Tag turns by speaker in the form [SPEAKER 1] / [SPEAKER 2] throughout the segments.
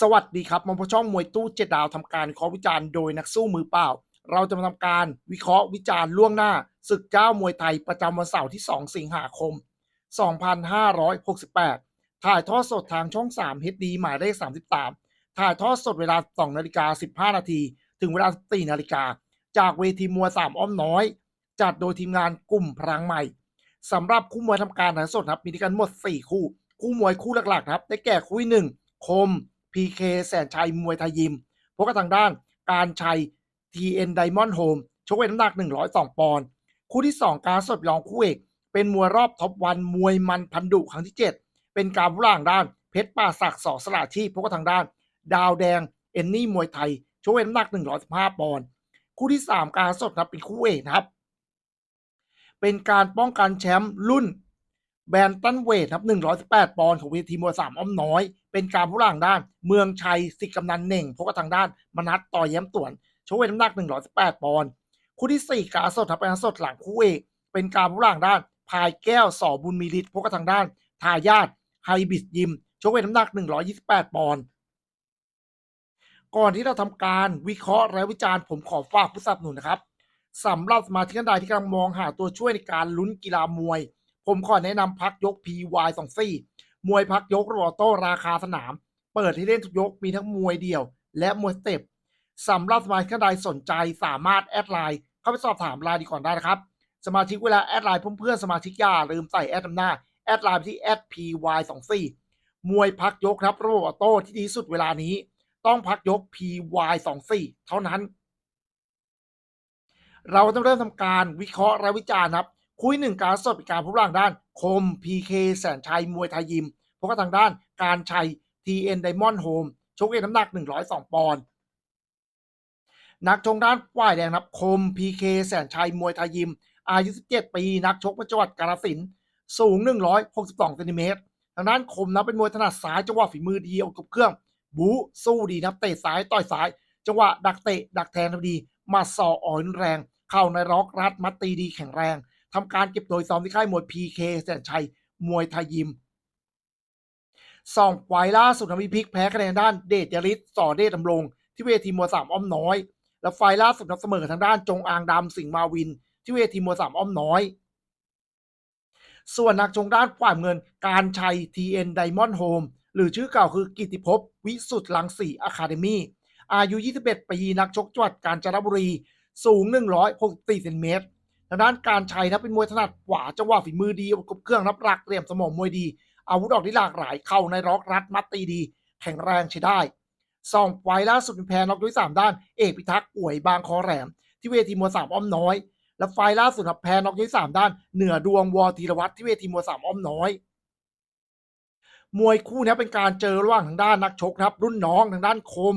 [SPEAKER 1] สวัสดีครับมองพช่องมวยตู้เจ็ดดาวทำการวิเคราะห์วิจารณ์โดยนักสู้มือเปล่า เราจะมาทำการวิเคราะห์วิจารณ์ล่วงหน้าศึกเจ้ามวยไทยประจำวันเสาร์ที่ 2 สิงหาคม 2568 ถ่ายทอดสดทางช่อง 3 HD หมายเลข 33 ถ่ายทอดสดเวลา 2 นาฬิกา 15 นาที ถึงเวลา4นาฬิกา จากเวทีมวย 3 อ้อมน้อย จัดโดยทีมงานกลุ่มพลังใหม่สำหรับคู่มวยทำการถ่ายสดครับมีด้วยกันหมด 4 คู่ คู่มวยคู่หลักๆครับได้แก่คู่ที่หนึ่งคม PK แสนชัยมวยไทยยิมพบกับทางด้านการชัย TN Diamond Home ชกเวทน้ำหนัก 102 ปอนด์คู่ที่ 2 การสดรองคู่เอกเป็นมวยรอบท็อปวันมวยมันพันดุครั้งที่ 7 เป็นการผู้ล่างด้านเพชรป่าศักดิ์สอสละชีพพบกับทางด้าน ดาวแดงเอนนี่มวยไทยชกเวทน้ำหนัก 115 ปอนด์คู่ที่ 3 การสดครับเป็นคู่เอกนะครับ เป็นการป้องกันแชมป์รุ่นแบนตันเวทครับ118 ปอนด์ของเวทีมวยสามอ้อมน้อย เป็นการผู้ล่างด้าน เมืองชัยสิกำนันเน่งพบกับทางด้านมนัสต่อแย้มต่วนชกเวน้ำหนัก 118 ปอนด์คู่ที่ 4กาสดครับเป็นการสดหลังคู่เอกเป็นการผู้ล่างด้าน พายแก้วสอบุญมีฤทธิ์พบกับทางด้านทายาทไฮบิสยิมชกเวทน้ำหนัก 128 ปอนด์ก่อนที่เราทำการวิเคราะห์และวิจารณ์ผมขอฝากผู้สนับสนุนนะครับสำหรับสมาชิกท่านใดที่กำลังมองหาตัวช่วยในการลุ้นกีฬามวย ผมขอแนะนำพักยก PY24 มวยพักยกรอโต้ราคาสนาม เปิดให้เล่นทุกยกมีทั้งมวยเดี่ยว และมวยสเต็ปสำหรับสมาชิกท่านใดสนใจสามารถแอดไลน์เข้าไปสอบถามรายดีก่อนได้นะครับ สมาชิกเวลาแอดไลน์เพื่อนๆสมาชิกอย่าลืมใส่แอดนำหน้าแอดไลน์ที่ @py24 มวยพักยกครับรอโต้ที่ดีสุดเวลานี้ ต้องพักยก PY24 เท่านั้น เราจะเริ่มทำการวิเคราะห์และวิจารณ์ครับ คุยหนึ่งการสดเป็นการผู้ร่างด้าน คม PK แสนชัยมวยไทยยิมพบกับทางด้านการชัย TN Diamond Home ชกเอกน้ำหนัก 102 ปอนด์นักชงด้านฝ่ายแดงนับคม PK แสนชัยมวยไทยยิม อายุ 17 ปี นักชกประจังหวัดกาฬสินสูง 162เซนติเมตรทางด้านคมนับเป็นมวยถนัดซ้ายจังหวะฝีมือดีเอากับเครื่อง บู๊สู้ดีนับเตะซ้ายต่อยซ้าย จังหวะดักเตะดักแทงดีมาสออ่อนแรง เข้าในร็อกรัดมัดตีดีแข็งแรง ทำการเก็บโดยซ้อมที่ค่ายมวย PK แสนชัย มวยไทยยิมสองไฟล์ล่าสุดทำพิพิกแพ้คะแนนด้านเดชยริศสอเดชดำรงที่เวทีมวยสามอ้อมน้อย และไฟล่าสุดนับเสมอทางด้านจงอางดำสิงห์มาวิน ที่เวทีมวยสามอ้อมน้อย ส่วนนักชงด้านฝ่ายเงินการชัย TN Diamond Home หรือชื่อเก่าคือกิติภพวิสุทธ์ลังสีอะคาเดมี่อายุ 21 ปี นักชกจังหวัดกาญจนบุรี สูง 164เซนติเมตร ทางด้านการชัยนะเป็นมวยถนัดขวาจังหวะฝีมือดีประกบเครื่องรับหลักเหลี่ยมสมองมวยดี อาวุธออกที่หลากหลายเข้าในร็อกรัดมัดตีดี แข็งแรงใช้ได้สองไฟล์ล่าสุดเป็นแพ้น็อกด้วยสามด้านเอกพิทักษ์ป่วยบางคอแหลมที่เวทีมวยสามอ้อมน้อย และไฟล์ล่าสุดับแพ้น็อกด้วยสามด้านเหนือดวงวอธีรวัตรที่เวทีมวยสามอ้อมน้อย มวยคู่นี้เป็นการเจอระหว่างทางด้านนักชกครับ รุ่นน้องทางด้านคม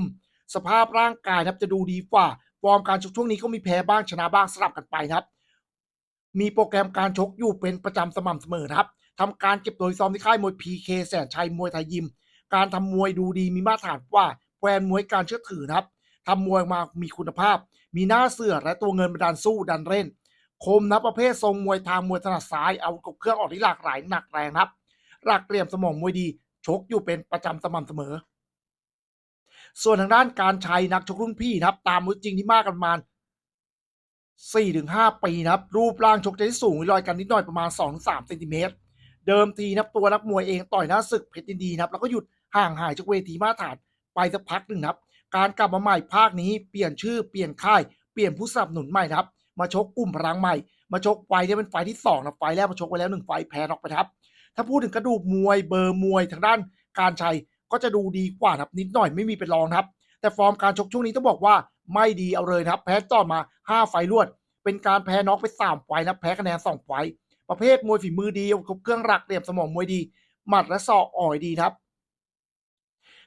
[SPEAKER 1] สภาพร่างกายนะครับจะดูดีกว่าฟอร์มการชกช่วงนี้ก็มีแพ้บ้างชนะบ้างสลับกันไปนะครับ มีโปรแกรมการชกอยู่เป็นประจำสม่ำเสมอครับทำการเก็บโดยซ้อมที่ค่ายมวย PK แสนชัยมวยไทยยิม การทำมวยดูดีมีมาตรฐานว่าแฟนมวยการเชื่อถือนะครับทำมวยมามีคุณภาพ มีหน้าเสือและตัวเงินเป็นดันสู้ดันเล่น คมนะประเภททรงมวยทางมวยถนัดซ้ายเอากับเครื่องออกที่หลากหลายหนักแรงครับ หลักเหลี่ยมสมองมวยดี ชกอยู่เป็นประจำสม่ำเสมอ ส่วนทางด้านการชัยนักชกรุ่นพี่นะครับ ตามมือจริงที่มากกันประมาณ 4-5ถึงปีนะครับ รูปร่างชกจะได้สูงรอยกันนิดหน่อยประมาณ 2-3เซนติเมตร เดิมทีนะครับตัวนักมวยเองต่อยหน้าศึกเพชรยินดีนะครับ แล้วก็หยุดห่างหายจากเวทีมาตรฐานไปสักพักหนึ่งนะครับ การกลับมาใหม่ภาคนี้เปลี่ยนชื่อเปลี่ยนค่ายเปลี่ยนผู้สนับสนุนใหม่นะครับ มาชกกลุ่มพลังใหม่ มาชกไฟเนี่ยเป็นไฟที่สองนะไฟแรกมาชกไปแล้วหนึ่งไฟแพ้นอกไปครับ ถ้าพูดถึงกระดูกมวยเบอร์มวยทางด้านการชัยก็จะดูดีกว่านะครับนิดหน่อยไม่มีเป็นรองครับ แต่ฟอร์มการชกช่วงนี้ต้องบอกว่า ไม่ดีเอาเลยนะครับ แพ้ต่อมา 5 ไฟรวด เป็นการแพ้น็อกไป3ไฟนะแพ้คะแนน2ไฟประเภทมวยฝีมือดีครบเครื่องรักเหลี่ยมสมองมวยดี หมัดและศอกอ่อยดีครับ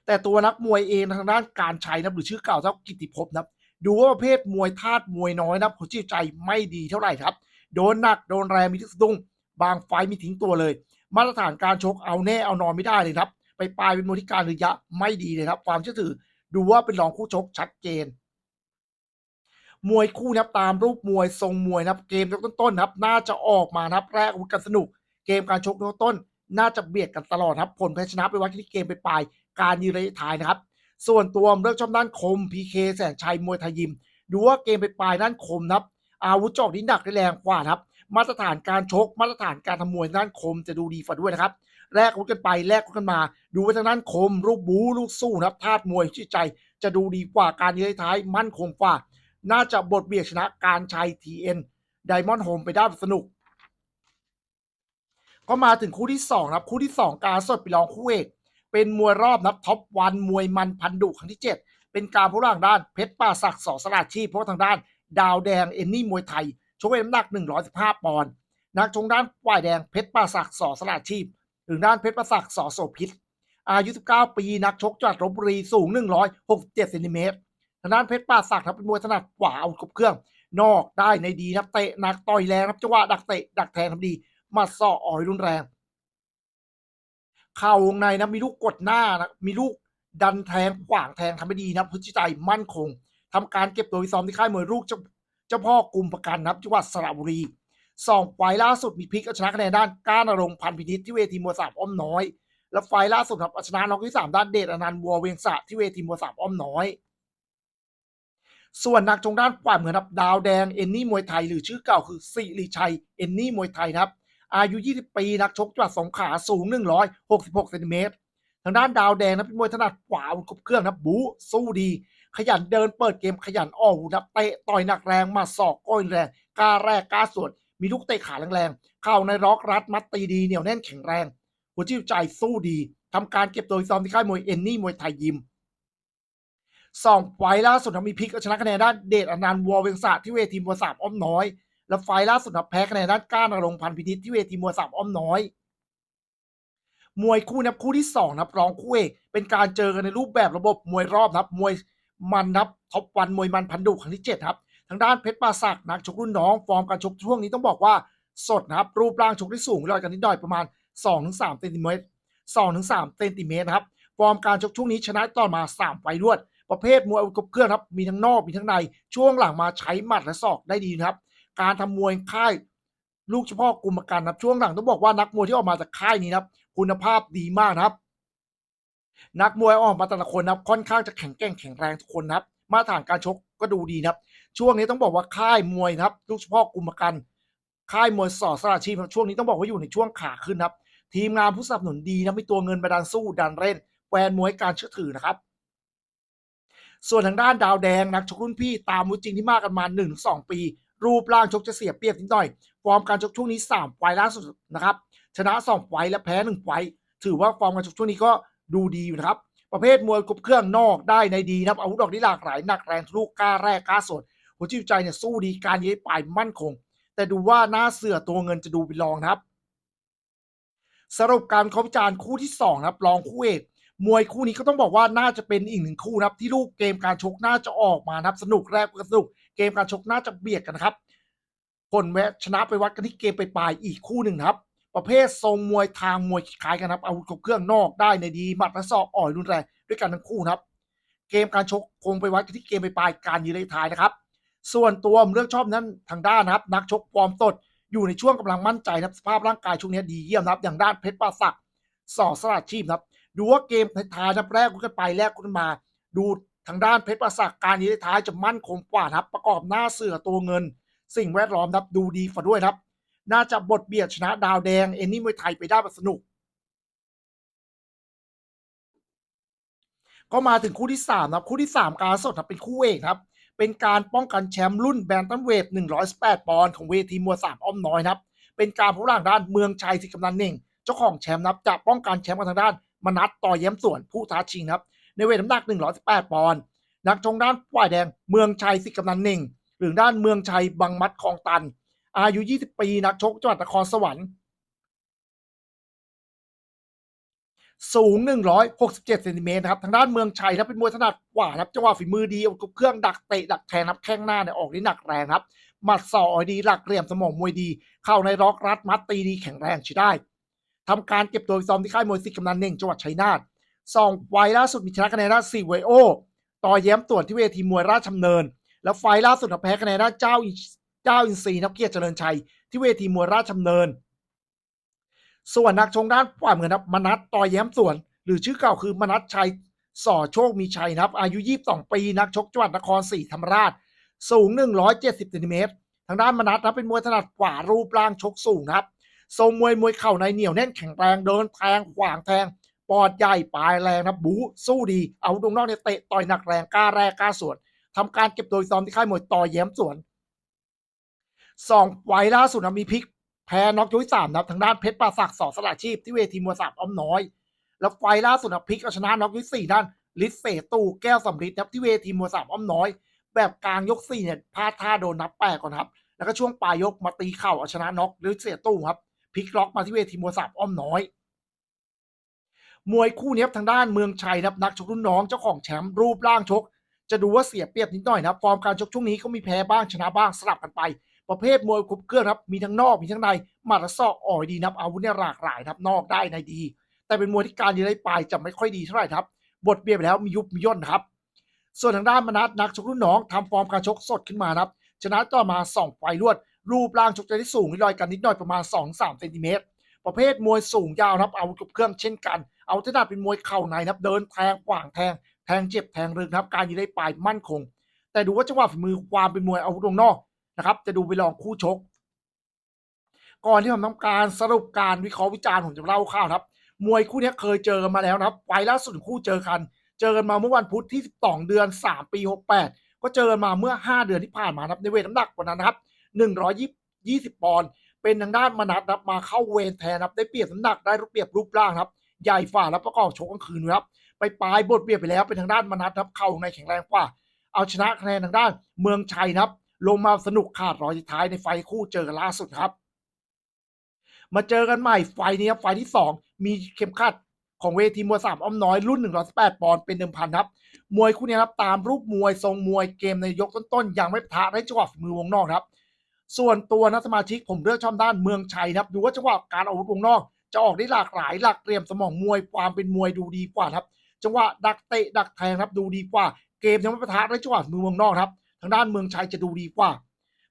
[SPEAKER 1] แต่ตัวนักมวยเองทางด้านการใชัยนะหรือชื่อเก่าเท่ากิติภพนับดูว่าประเภทมวยธาตุมวยน้อยนะหัวจิตใจไม่ดีเท่าไหร่ครับ โดนหนักโดนแรงมีที่สะดุ้งบางไฟมีทิ้งตัวเลย มาตรฐานการชกเอาแน่เอานอนไม่ได้เลยครับ ไปปลายเป็นมวยที่การระยะไม่ดีเลยครับ ความเชื่อถือดูว่าเป็นรองคู่ชกชัดเจน มวยคู่นับตามรูปมวยทรงมวยนะครับเกมยกต้นๆนะครับน่าจะออกมานะครับแรกอาวุธกันสนุก เกมการชกยกต้น น่าจะเบียดกันตลอดครับผลแพ้ชนะไปวัดที่เกมไปปลายการยืนระยะท้ายนะครับ ส่วนตัวเลือกชอบด้านคม PK แสนชัยมวยไทยยิม ดูว่าเกมไปปลายด้านคมนะครับอาวุธจอกนี้หนักได้แรงกว่าครับ มาตรฐานการชก มาตรฐานการทำมวยด้านคมจะดูดีกว่าด้วยนะครับแลกาวุธกันไปแลกกันมา ดูว่าทางด้านคม ลูกบูลูกสู้นะครับธาตุมวยชื่อใจ จะดูดีกว่าการยืนท้ายมั่นคงกว่า น่าจะบทเบียดชนะการชัย TN ไดมอนด์โฮมไปได้สนุก ก็มาถึงคู่ที่สองนะครับ คู่ที่สองการสดไปรองคู่เอก เป็นมวยรอบนับท็อปวันมวยมันพันดุครั้งที่เจ็ดเป็นการผู้ร่างด้านเพชรป่าศักดิ์สอสลาชีพเพราะทางด้าน ดาวแดงเอนนี่มวยไทยชกเวทน้ำหนัก 115 ปอนด์นักชงด้านฝ่ายแดงเพชรป่าศักดิ์สอสลาชีพหรือด้านเพชรป่าศักดิ์สอโสพิษอายุ 19 ปี นักชกจากลบบุรีสูง 167เซนติเมตร ทางด้านเพชรป่าศักดิ์ครับเป็นมวยถนัดขวาเอาครบเครื่อง นอกได้ในดีนับเตะหนักต่อยแรงครับจังหวะดักเตะดักแทงทำดีมาสออ่อยรุนแรง เข่าวงในนะมีลูกกดหน้านะมีลูกดันแทงขวางแทงทำไม่ดีนะพฤติใจมั่นคงทำการเก็บตัวซ้อมที่ค่ายมวยลูกเจ้าเจ้าพ่อกลุ่มประกันนะครับจังหวัดสระบุรีสองไฟล่าสุดมีพลิกเอาชนะคะแนนด้านก้านรงค์พันพินิษที่เวทีมวยสามอ้อมน้อย แล้วไฟล่าสุดครับเอาชนะน้องที่สามด้านเดชอนันต์วัวเวียงสะที่เวทีมวยสามอ้อมน้อย ส่วนนักชงด้านฝ่ายเหมือนครับดาวแดงเอนนี่มวยไทยหรือชื่อเก่าคือสิริชัยเอนนี่มวยไทยนะครับ อายุ 20 ปีนักชกจังหวัดสงขลาสูง 166เซนติเมตรทางด้านดาวแดงนะเป็นมวยถนัดขวาครบเครื่องนะบู๊สู้ดี ขยันเดินเปิดเกมขยันออกอาวุธนะเตะต่อยหนักแรงมาศอกก้อยแรงกล้าแรกกล้าสวนมีลูกเตะขาแรงๆเข้าในร็อกรัดมัดตีดีเหนียวแน่นแข็งแรง หัวจิตใจสู้ดีทำการเก็บตัวซ้อมที่ค่ายมวยเอนนี่มวยไทยยิม สองไฟล่าสุดมีพิกเอาชนะคะแนนด้านเดชอนันต์วัวเวงสะที่เวทีมวยสามอ้อมน้อย แล้วไฟล่าสุดครับแพ้คะแนนด้านก้านรงพันพินิษที่เวทีมวยสามอ้อมน้อย มวยคู่นับคู่ที่สองนับรองคู่เอกเป็นการเจอกันในรูปแบบระบบมวยรอบนับมวยมันนับท็อปวันมวยมันพันดุครั้งที่เจ็ดครับ ทางด้านเพชรปราศักนักชกรุ่นน้อง ฟอร์มการชกช่วงนี้ต้องบอกว่าสดนะครับ รูปร่างชกที่สูงรอยกันนิดหน่อยประมาณ2-3เซนติเมตร2-3เซนติเมตรนะครับ ฟอร์มการชกช่วงนี้ชนะต่อมา 3 ไฟล์รวด ประเภทมวยอาวุธครบเครื่องครับมีทั้งนอกมีทั้งใน ช่วงหลังมาใช้หมัดและศอกได้ดีนะครับ การทำมวยค่ายลูกเฉพาะกลุ่มประกันครับช่วงหลังต้องบอกว่านักมวยที่ออกมาจากค่ายนี้นะครับ คุณภาพดีมากนะครับ นักมวยออกมาแต่ละคนนะครับ ค่อนข้างจะแข็งแกร่งแข็งแรงทุกคนนะครับ มาตรฐานการชกก็ดูดีนะครับ ช่วงนี้ต้องบอกว่าค่ายมวยนะครับ ลูกเฉพาะกลุ่มประกัน ค่ายมวยสอสราชีพครับช่วงนี้ต้องบอกว่าอยู่ในช่วงขาขึ้นครับ ทีมงานผู้สนับสนุนดีนะมีตัวเงินประดันสู้ดันเล่นแฟนมวยการเชื่อถือนะครับ ส่วนทางด้านดาวแดงนักชกรุ่นพี่ตามมุจริงที่มากกันมา1นสปี รูปร่างชกจะเสียเปรียบนิดหน่อย ฟอร์มการชกช่วงนี้ 3 ไฟล์ล่าสุดนะครับ ชนะ 2 ไฟและแพ้ 1 ไฟถือว่าฟอร์มการชกช่วงนี้ก็ดูดีอยู่นะครับ ประเภทมวยครบเครื่องนอกได้ในดีนะครับอาวุธดอกนี้หลากหลายหนักแรงทะลุกล้าแรกกล้าสวนหัวจิตใจเนี่ยสู้ดีการยื้ปลายมั่นคง แต่ดูว่าหน้าเสือตัวเงินจะดูเป็นรองนะครับ สรุปการวิเคราะห์วิจารณ์คู่ที่สองนะครับรองคู่เอก มวยคู่นี้ก็ต้องบอกว่าน่าจะเป็นอีกหนึ่งคู่นะครับ ที่รูปเกมการชกน่าจะออกมานะครับ สนุกแรกก็สนุก เกมการชกน่าจะเบียดกันนะครับ ผลแวะชนะไปวัดกันที่เกมไปปลายอีกคู่หนึ่งครับ ประเภททรงมวยทางมวยคล้ายกันครับอาวุธครบเครื่องนอกได้ในดีหมัดและศอกอ่อยรุนแรงด้วยกันทั้งคู่ครับ เกมการชกคงไปวัดกันที่เกมไปปลายการยืนเลยท้ายนะครับ ส่วนตัวเลือกชอบนั้นทางด้านนะครับ นักชกฟอร์มสดอยู่ในช่วงกำลังมั่นใจนะครับสภาพร่างกายช่วงนี้ดีเยี่ยมนะครับ อย่างด้านเพชรปราศักดิ์สอสลัดชีพนะครับ ดูว่าเกมท้ายนับแรกกันไปแรกกันมา ดูทางด้านเพชรปราศักการยืนท้ายจะมั่นคงกว่านะครับ ประกอบหน้าเสือตัวเงิน สิ่งแวดล้อมนะครับดูดีฝ่าด้วยครับ น่าจะบทเบียดชนะดาวแดงเอ็นนี่มวยไทยไปได้แบบสนุก ก็มาถึงคู่ที่สามนะครับคู่ที่สามการสดครับเป็นคู่เอกครับ เป็นการป้องกันแชมป์รุ่นแบนตัมเวท118ปอนด์ของเวทีมวยสามอ้อมน้อยครับ เป็นการพบร่างด้านเมืองชัยสิกำนันเน่ง เจ้าของแชมป์นับจะป้องกันแชมป์กันทางด้าน มนัดต่อแย้มส่วนผู้ท้าชิงครับ ในเวทน้ำหนัก 118 ปอนด์นักชงด้านฝ่ายแดงเมืองชัยสิกำนันเน่งหรือด้านเมืองชัยบังมัดคลองตัน อายุ 20 ปีนักชกจังหวัดนครสวรรค์สูง 167 เซนติเมตรครับ ทางด้านเมืองชัยนะเป็นมวยถนัดกว่าครับจังหวะฝีมือดีเอาเครื่องดักเตะดักแทงนับแข้งหน้าเนี่ยออกได้หนักแรงครับ หมัดศอกดีหลักเหลี่ยมสมองมวยดี เข้าในร็อกรัดมัดตีดีแข็งแรงช้ได้ ทำการเก็บตัวซ้อมที่ค่ายมวยสิกำนันเน่งจังหวัดชัยนาทสองไฟล์ล่าสุดมีชนะคะแนนด้านซีไวโอ ต่อแย้มตรวจที่เวทีมวยราชดำเนิน แล้วไฟล์ล่าสุดแพ้คะแนนด้าเจ้าอิเจ้าอินทรีนักเกียรติเจริญชัยที่เวทีมวยราชดำเนิน ส่วนนักชงด้านฝ่ายเหมือนครับมนัทต่อแย้มส่วน หรือชื่อเก่าคือมนัทชัยสอโชคมีชัยนะครับ อายุ 22 ปีนักชกจังหวัดนครศรีธรรมราช สูง 170เซนติเมตรทางด้านมนัสนะเป็นมวยถนัดขวารูปร่างชกสูงนะครับ ทรงมวยมวยเข่าในเหนียวแน่นแข็งแรงเดินแทงขวางแทงปอดใหญ่ปลายแรงนะบูสู้ดีเอาตรงนอกเนี่ยเตะต่อยหนักแรงกล้าแรกกล้าสวนทำการเก็บตัวซ้อมที่ค่ายมวยต่อแย้มสวนสองไฟล์ล่าสุดนะมีพลิกแพ้น็อกยกที่สามนะทางด้านเพชรปราศักดิ์สอสละชีพที่เวทีมวยสามอ้อมน้อย แล้วไฟล์ล่าสุดนะพลิกเอาชนะน็อกยกที่สี่ด้านลิสเซตูแก้วสำริดนะที่เวทีมวยสามอ้อมน้อย แบบกลางยกสี่เนี่ยพลาดท่าโดนนับแปดก่อนครับ แล้วก็ช่วงปลายยกมาตีเข่าเอาชนะน็อกลิสเซตูครับ ลิกล็อกมาที่เวทีมวยสามอ้อมน้อย มวยคู่นี้ทางด้านเมืองชัยนับนักชกรุ่นน้องเจ้าของแชมป์รูปร่างชก จะดูว่าเสียเปรียบนิดหน่อยนะครับฟอร์มการชกช่วงนี้เขามีแพ้บ้างชนะบ้างสลับกันไป ประเภทมวยครบเครื่องครับมีทั้งนอกมีทั้งในหมัดและศอกอ่อยดีนับอาวุธเนี่ยหลากหลายนะครับนอกได้ในดี แต่เป็นมวยที่การยืนได้ปลายจะไม่ค่อยดีเท่าไหร่ครับ บทเบียไปแล้วมียุบมีย่นครับส่วนทางด้านมนัสนักชกรุ่นน้องทำฟอร์มการชกสดขึ้นมานะครับชนะต่อมา2ไฟล์รวด รูปร่างชกจะได้สูงนิดหน่อยกันนิดหน่อยประมาณ 2-3เซนติเมตรประเภทมวยสูงยาวครับเอาวุบเครื่องเช่นกันเอาถนัดเป็นมวยเข่าในครับเดินแทงขวางแทงแทงเจ็บแทงรึงครับการยืนได้ปลายมั่นคง แต่ดูว่าจังหวะฝีมือความเป็นมวยอาวุธวงนอกนะครับ จะดูไปลองคู่ชก ก่อนที่ผมทำการสรุปการวิเคราะห์วิจารณ์ผมจะเล่าข่าวครับ มวยคู่นี้เคยเจอกันมาแล้วนะครับไฟล่าสุดคู่เจอกัน เจอกันมาเมื่อวันพุธที่ 12 เดือน 3 ปี 68 ก็เจอกันมาเมื่อ 5 เดือนที่ผ่านมาครับในเวทน้ำหนักวันนั้นนะครับ 120 ปอนด์เป็นทางด้านมนัดนะครับมาเข้าเวรแทนนะครับได้เปรียบน้ำหนักได้รูปเปรียบรูปร่างครับใหญ่ฝ่าแล้วประกอบชกกลางคืนนะครับไปปลายบทเปรียบไปแล้วเป็นทางด้านมนัดครับเข่าในแข็งแรงกว่า เอาชนะคะแนนทางด้านเมืองชัยนะครับ ลงมาสนุกขาดรอยสุดท้ายในไฟคู่เจอกันล่าสุดครับ มาเจอกันใหม่ไฟนี้ครับไฟที่สองมีเข็มขัดของเวทีมวยสามอ้อมน้อยรุ่น 118 ปอนด์เป็นเดิมพันครับ มวยคู่นี้ครับตามรูปมวยทรงมวยเกมในยกต้นๆยังไม่ปะทะได้จังหวะฝีมือวงนอกครับ ส่วนตัวนักสมาชิกผมเลือกชอบด้านเมืองชัยนะครับดูว่าจังหวะการอาวุธวงนอก จะออกได้หลากหลายหลักเตรียมสมองมวยความเป็นมวยดูดีกว่าครับจังหวะดักเตะดักแทงครับดูดีกว่า เกมยังไม่ปะทะได้จังหวะมือวงนอกครับ ทางด้านเมืองชัยจะดูดีกว่า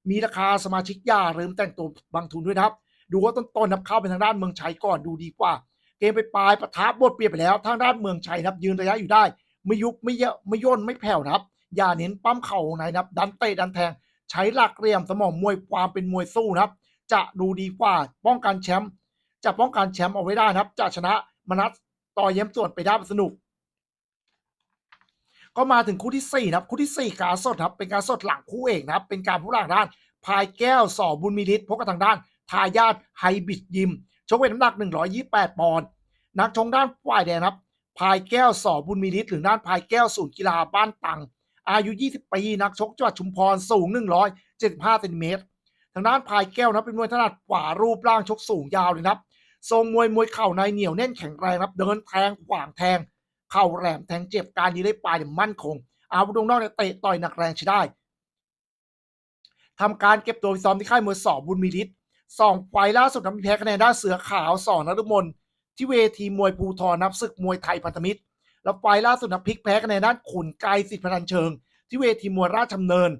[SPEAKER 1] มีราคาสมาชิกย่าเริ่มแต่งตัวบางทุนด้วยครับ ดูว่าต้นๆนะครับเข้าไปทางด้านเมืองชัยก่อนดูดีกว่า เกมไปปลายประทะบทเปรียบไปแล้วทางด้านเมืองชัยครับยืนระยะอยู่ได้ ไม่ยุบไม่เยอะไม่ย่นไม่แผ่วครับอย่าเน้นปั้มเข่าในนะครับดันเตะดันแทง ใช้หลักเรียมสมองมวยความเป็นมวยสู้นะครับ จะดูดีกว่าป้องกันแชมป์จะป้องกันแชมป์เอาไว้ได้นะครับ จะชนะมนัสต่อเย้มส่วนไปได้สนุก ก็มาถึงคู่ที่สี่นะครับ คู่ที่สี่การสดครับ เป็นการสดหลังคู่เอกนะครับ เป็นการผู้หลังด้านพายแก้วสอบุญมีฤทธิ์พบกับทางด้านทายาทไฮบิดยิมชกเวทน้ำหนัก 128 ปอนด์นักชงด้านฝ่ายแดงครับพายแก้วสอบุญมีฤทธิ์หรือด้านพายแก้วศูนย์กีฬาบ้านตัง อายุ 20 ปี นักชกจังหวัดชุมพรสูง 175เซนติเมตรทางด้านพายแก้วนะเป็นมวยถนัดขวารูปร่างชกสูงยาวเลยนะครับทรงมวยมวยเข่าในเหนียวแน่นแข็งแรงครับ เดินแทงขวางแทง เข่าแหลมแทงเจ็บการยืนได้ปลายเนี่ยมั่นคง อาวุธวงนอกเนี่ยเตะต่อยหนักแรงใช้ได้ทำการเก็บตัวซ้อมที่ค่ายมวยสอบบุญมีฤทธิ์สองไฟล์ล่าสุดทำแพ้คะแนนด้านเสือขาวสอนนฤมลที่เวทีมวยภูทรนับศึกมวยไทยพันธมิตร แล้วไฟล่าสุดนะพลิกแพ้คะแนนด้านขุนไกรสิทธิพนันเชิง ที่เวทีมวยราชดำเนิน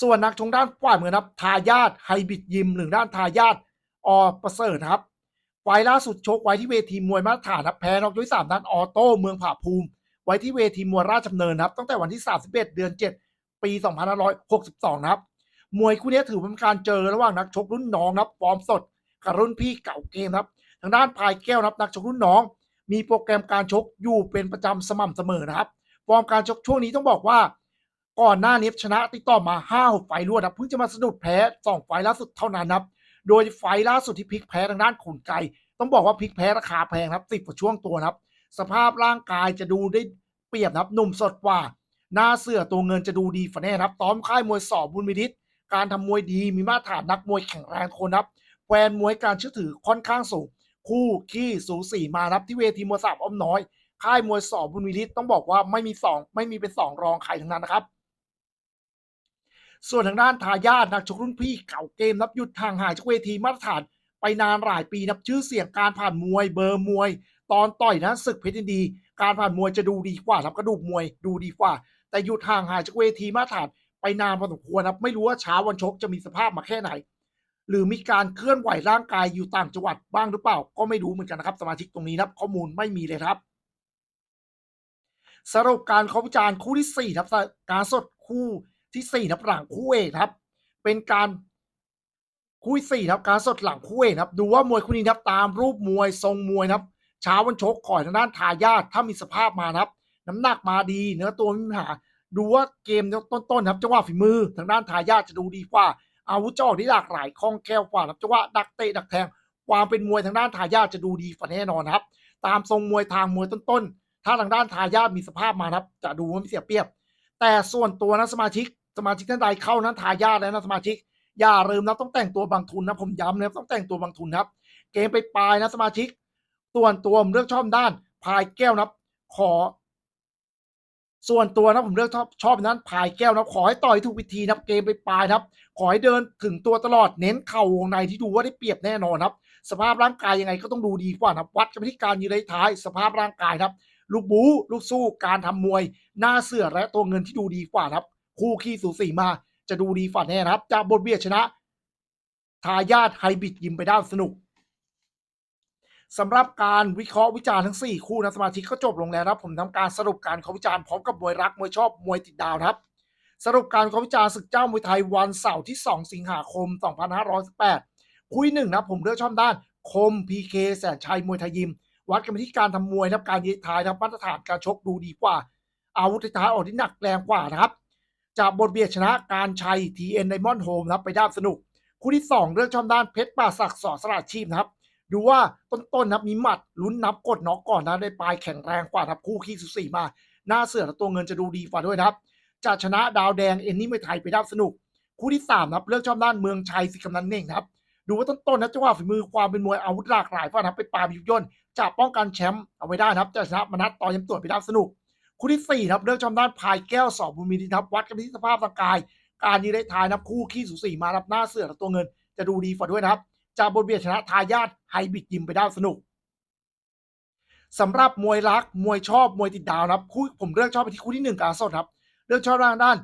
[SPEAKER 1] ส่วนนักชงด้านฝ่ายเหมือนครับทายาทไฮบิดยิมหรือด้านทายาทอประเสริฐครับไฟล่าสุดชกไว้ที่เวทีมวยมาตรฐานครับแพ้นอกด้วยสามด้านออโต้เมืองผาภูมิ ไว้ที่เวทีมวยราชดำเนินครับตั้งแต่วันที่ 31 เดือน 7 ปี 2562นะครับมวยคู่นี้ถือเป็นการเจอระหว่างนักชกรุ่นน้องครับฟอร์มสดกับรุ่นพี่เก่าเกมครับ ทางด้านพายแก้วนะครับนักชกรุ่นน้อง มีโปรแกรมการชกอยู่เป็นประจำสม่ำเสมอนะครับ ฟอร์มการชกช่วงนี้ต้องบอกว่า ก่อนหน้านี้ชนะติดต่อมา5้าไฟล์รวดนะเพิ่งจะมาสะดุดแพ้2ไฟล์ล่าสุดเท่านั้นนะครับ โดยไฟล์ล่าสุดที่พลิกแพ้ทางด้านขุนไกรต้องบอกว่าพลิกแพ้ราคาแพงครับสิบกว่าช่วงตัวครับ สภาพร่างกายจะดูได้เปรียบครับหนุ่มสดกว่า หน้าเสื้อตัวเงินจะดูดีฝันแน่ครับต้อมค่ายมวยสอบบุญมิทิศการทำมวยดีมีมาตรฐานนักมวยแข็งแรงคนครับแฟนมวยการเชื่อถือค่อนข้างสูง คู่ขี้สูสีมาครับที่เวทีมวยสามอ้อมน้อย ค่ายมวยสอบบุญมิทิศต้องบอกว่าไม่มีสองไม่มีเป็นสองรองใครทั้งนั้นนะครับ ส่วนทางด้านทายาทนักชกรุ่นพี่เก่าเกมนับหยุดทางหายจากเวทีมาตรฐาน ไปนานหลายปีนับชื่อเสียงการผ่านมวยเบอร์มวย ตอนต่อยนะศึกเพชรดี การผ่านมวยจะดูดีกว่าครับกระดูกมวยดูดีกว่า แต่หยุดห่างหายจากเวทีมาตรฐานไปนานพอสมควรครับไม่รู้ว่าเช้าวันชกจะมีสภาพมาแค่ไหน หรือมีการเคลื่อนไหวร่างกายอยู่ต่างจังหวัดบ้างหรือเปล่า ก็ไม่รู้เหมือนกันนะครับ สมาชิกตรงนี้นะครับ ข้อมูลไม่มีเลยครับ สรุปการเขาวิจารณ์คู่ที่4ครับการสดคู่ที่4ครับหลังคู่เอกครับ เป็นการคู่ที่4ครับการสดหลังคู่เอกครับ ดูว่ามวยคู่นี้ครับตามรูปมวยทรงมวยนะครับเช้าวันชกก่อนทางด้านทายาทถ้ามีสภาพมานะครับ น้ำหนักมาดีเนื้อตัวไม่มีปัญหาดูว่าเกมต้นๆครับจังหวะฝีมือทางด้านทายาทจะดูดีกว่า อาวุธจะออกที่หลากหลายคล่องแคล่วกว่าครับจังหวะดักเตะดักแทงความเป็นมวยทางด้านทายาทจะดูดีกว่าแน่นอนครับ ตามทรงมวยทางมวยต้นๆ ถ้าทางด้านทายาทมีสภาพมาครับ จะดูว่าไม่เสียเปรียบ แต่ส่วนตัวนะสมาชิก สมาชิกท่านใดเข้านั้นทายาทแล้วนะสมาชิก อย่าลืมนะต้องแต่งตัวบางทุนนะผมย้ำนะต้องแต่งตัวบางทุนครับ เกมไปปลายนะสมาชิก ส่วนตัวผมเลือกชอบด้านพายแก้วนับขอ ส่วนตัวนะผมเลือกชอบชอบนั้นพายแก้วนะขอให้ต่อยถูกวิธีนะเกมไปปลายนะครับขอให้เดินถึงตัวตลอดเน้นเข่าวงในที่ดูว่าได้เปรียบแน่นอนครับสภาพร่างกายยังไงก็ต้องดูดีกว่านะครับวัดกันที่การยืนระยะท้ายสภาพร่างกายครับ ลูกบู๊ลูกสู้การทำมวย หน้าเสือและตัวเงินที่ดูดีกว่าครับ คู่ขี้สูสีมาจะดูดีฝ่าแน่นะครับจากบทเบียดชนะทายาทไฮบิดยิมไปได้สนุก สำหรับการวิเคราะห์วิจารณ์ทั้ง 4 คู่นะสมาชิกก็จบลงแล้วครับ ผมทำการสรุปการเขาวิจารณ์พร้อมกับมวยรักมวยชอบมวยติดดาวครับ สรุปการเขาวิจารณ์ศึกเจ้ามวยไทยวันเสาร์ที่ 2 สิงหาคม 2518คุยหนึ่งนะผมเลือกชอบด้านคมพีเคแสนชัยมวยไทยยิม วัดกันไปที่การทำมวยนะครับการยืนท้ายนะครับมาตรฐานการชกดูดีกว่า อาวุธท้ายออกที่หนักแรงกว่านะครับ จากบทเบียดชนะการชัยทีเอ็นไดมอนด์โฮมนะครับไปได้สนุก คู่ที่ 2เรื่องชอบด้านเพชรป่าศักดิ์สอสระชีพนะครับ ดูว่าต้นๆนับมีหมัดลุ้นนับกดน็อกก่อนนะได้ปลายแข็งแรงกว่าครับคู่ขี้สุสีมา หน้าเสือและตัวเงินจะดูดีกว่าด้วยนะครับจะชนะดาวแดงเอ็นนี่ไม่ไทยไปได้สนุก คู่ที่3นะครับเลือกชอบด้านเมืองชัยสิกำนันเน่งนะครับดูว่าต้นๆนะจังหวะฝีมือความเป็นมวยอาวุธหลากหลายว่านะทับไปปราบยุย่นจะป้องกันแชมป์เอาไว้ได้นะครับจะชนะมนัดต่อย้ำตรวจไปได้สนุก คู่ที่4ครับเลือกชมด้านพายแก้วสอบบุญมีดีครับวัดกันที่สภาพร่างกาย การยืนได้ทายนับคู่ขี้สูสีมารับหน้าเสือและตัวเงินจะดูดีกว่าด้วยนะครับ จากบทเบียชนะทายาทไฮบิดยิมไปได้สนุกสำหรับมวยรักมวยชอบมวยติดดาวนะครับคู่ผมเลือกชอบไปที่คู่ที่หนึ่งการสดครับเลือกชอบด้านด้าน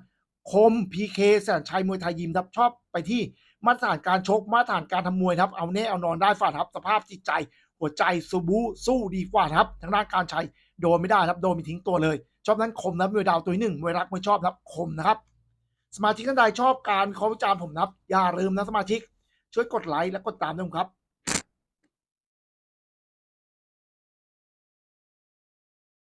[SPEAKER 1] คมพีเคแสนชัยมวยไทยยิมครับชอบไปที่มาตรฐานการชกมาตรฐานการทำมวยครับเอาแน่เอานอนได้ฝ่าครับสภาพจิตใจ หัวใจสูบูสู้ดีกว่าครับทางด้านการชัยโดนไม่ได้ครับโดนมีทิ้งตัวเลย ชอบนั้นคมนะมวยดาวตัวหนึ่งมวยรักมวยชอบครับคมนะครับ สมาชิกท่านใดชอบการเขาวิจารณ์ผมนะครับอย่าลืมนะสมาชิก ช่วยกดไลค์และกดตามด้วยครับ